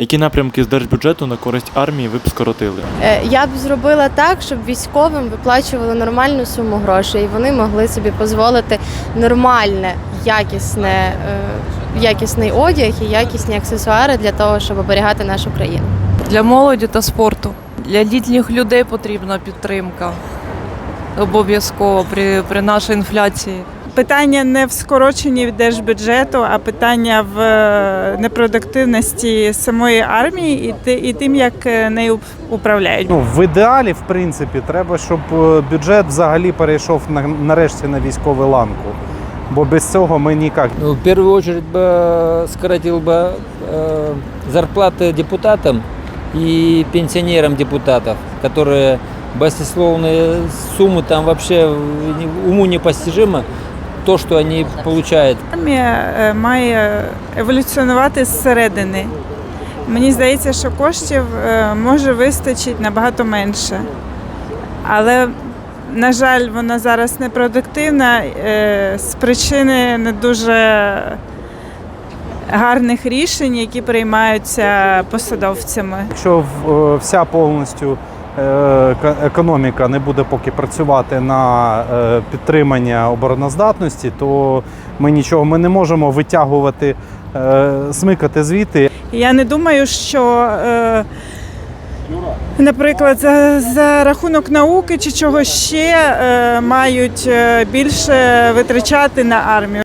Які напрямки з держбюджету на користь армії ви б скоротили? Е, Я б зробила так, щоб військовим виплачували нормальну суму грошей, і вони могли собі дозволити нормальне, якісне, е, якісний одяг і якісні аксесуари для того, щоб оберігати нашу країну. Для молоді та спорту. Для літніх людей потрібна підтримка. Обов'язково при, при нашій інфляції Питання не в скороченні держбюджету, а питання в е, непродуктивності самої армії і, ти- і тим, як е, нею уп- управляють. Ну, в ідеалі, в принципі, треба, щоб е, бюджет взагалі перейшов на, нарешті на військову ланку. Бо без цього ми ніяк. Ну, в первую очередь бы скоротил бы э, зарплаты депутатам и пенсионерам депутатов, которые баснословные суммы там вообще не- уму непостижимо то, что они получают. Армія е, має еволюціонувати зсередини. Мені здається, що коштів е, може вистачить набагато менше. Але, на жаль, вона зараз непродуктивна е, з причини не дуже гарних рішень, які приймаються посадовцями. Якщо вся повністю економіка не буде поки працювати на е, підтримання обороноздатності, то ми нічого ми не можемо витягувати, е, смикати звідти Я не думаю, що, е, наприклад, за, за рахунок науки чи чогось ще е, мають е, більше витрачати на армію.